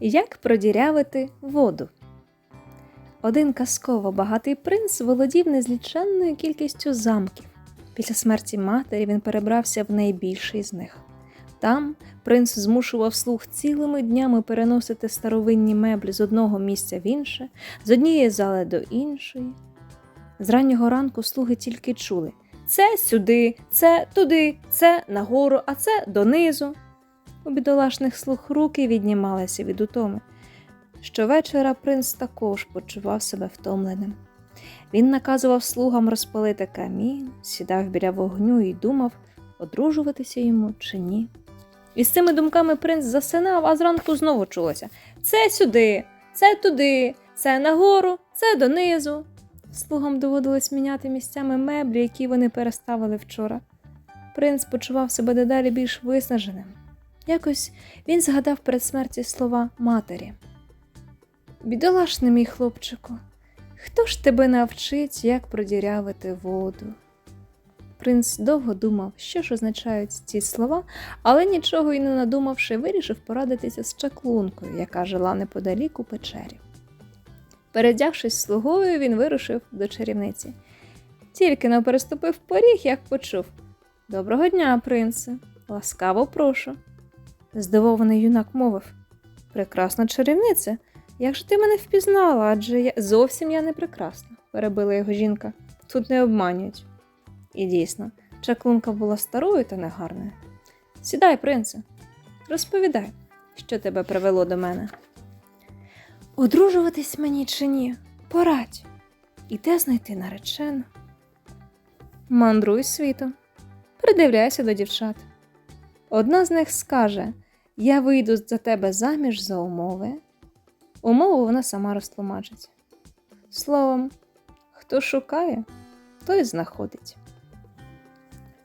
Як продірявити воду. Один казково багатий принц володів незліченною кількістю замків. Після смерті матері він перебрався в найбільший з них. Там принц змушував слуг цілими днями переносити старовинні меблі з одного місця в інше, з однієї зали до іншої. З раннього ранку слуги тільки чули це сюди, це туди, це нагору, а це донизу. У бідолашних слуг руки віднімалися від утоми. Щовечора принц також почував себе втомленим. Він наказував слугам розпалити камін, сідав біля вогню і думав, одружуватися йому чи ні. І з цими думками принц засинав, а зранку знову чулося це сюди, це туди, це нагору, це донизу. Слугам доводилось міняти місцями меблі, які вони переставили вчора. Принц почував себе дедалі більш виснаженим. Якось він згадав перед смерті слова матері. Бідолашний мій хлопчику, хто ж тебе навчить, як продірявити воду? Принц довго думав, що ж означають ці слова, але нічого й не надумавши, вирішив порадитися з чаклункою, яка жила неподалік у печері. Передягшись слугою, він вирушив до чарівниці. Тільки не переступив поріг, як почув Доброго дня, принце, ласкаво прошу. Здивований юнак мовив Прекрасна чарівниця, як же ти мене впізнала, адже я зовсім я не прекрасна, перебила його жінка. Тут не обманюють. І дійсно, чаклунка була старою та негарною. Сідай, принце, розповідай, що тебе привело до мене. Одружуватись мені чи ні? Порадь. І де знайти наречену? Мандруй світом, придивляйся до дівчат. Одна з них скаже: Я вийду за тебе заміж за умови. Умову вона сама розтлумачить. Словом, хто шукає, той знаходить.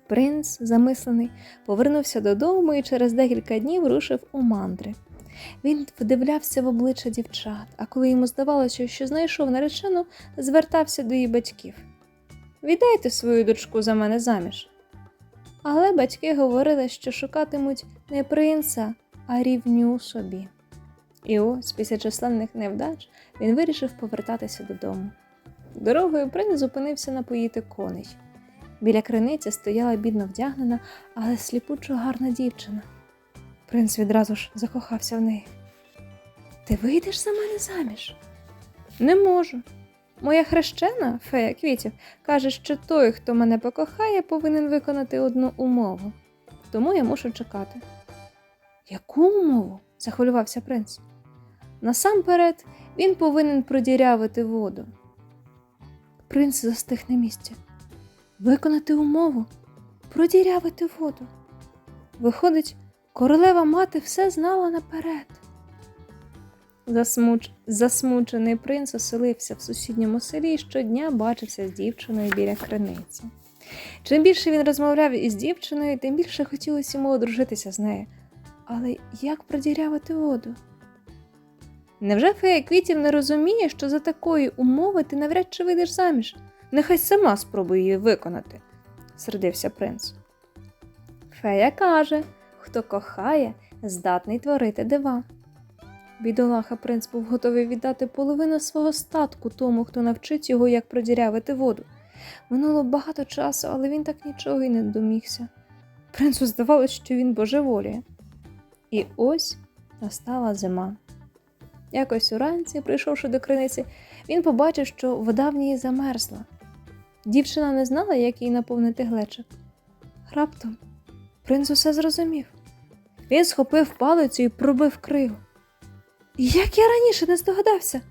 Принц, замислений, повернувся додому і через декілька днів рушив у мандри. Він вдивлявся в обличчя дівчат, а коли йому здавалося, що знайшов наречену, звертався до її батьків. Віддайте свою дочку за мене заміж. Але батьки говорили, що шукатимуть не принца, а рівню собі. І ось, після численних невдач, він вирішив повертатися додому. Дорогою принц зупинився напоїти коней. Біля криниці стояла бідно вдягнена, але сліпучо гарна дівчина. Принц відразу ж закохався в неї. Ти вийдеш за мене заміж? Не можу. Моя хрещена, фея квітів, каже, що той, хто мене покохає, повинен виконати одну умову. Тому я мушу чекати. Яку умову? захвилювався принц. Насамперед, він повинен продірявити воду. Принц застиг на місці. Виконати умову, продірявити воду. Виходить, королева мати все знала наперед. Засмуч... Засмучений принц оселився в сусідньому селі і щодня бачився з дівчиною біля криниці. Чим більше він розмовляв із дівчиною, тим більше хотілося йому одружитися з нею. Але як продірявити воду? Невже фея квітів не розуміє, що за такої умови ти навряд чи вийдеш заміж? Нехай сама спробує її виконати, сердився принц. Фея каже, хто кохає, здатний творити дива. Бідолаха принц був готовий віддати половину свого статку тому, хто навчить його, як продірявити воду. Минуло багато часу, але він так нічого й не домігся. Принцу здавалось, що він божеволіє. І ось настала зима. Якось уранці, прийшовши до криниці, він побачив, що вода в ній замерзла. Дівчина не знала, як їй наповнити глечик. Раптом принц усе зрозумів. Він схопив палицю і пробив кригу. Як я раніше не здогадався,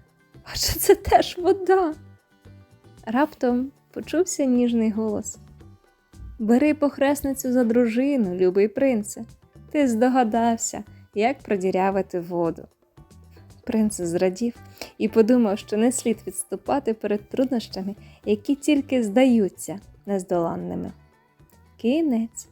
адже це теж вода. Раптом почувся ніжний голос. Бери похресницю за дружину, любий принце. Ти здогадався, як продірявити воду. Принц зрадів і подумав, що не слід відступати перед труднощами, які тільки здаються нездоланними. Кінець.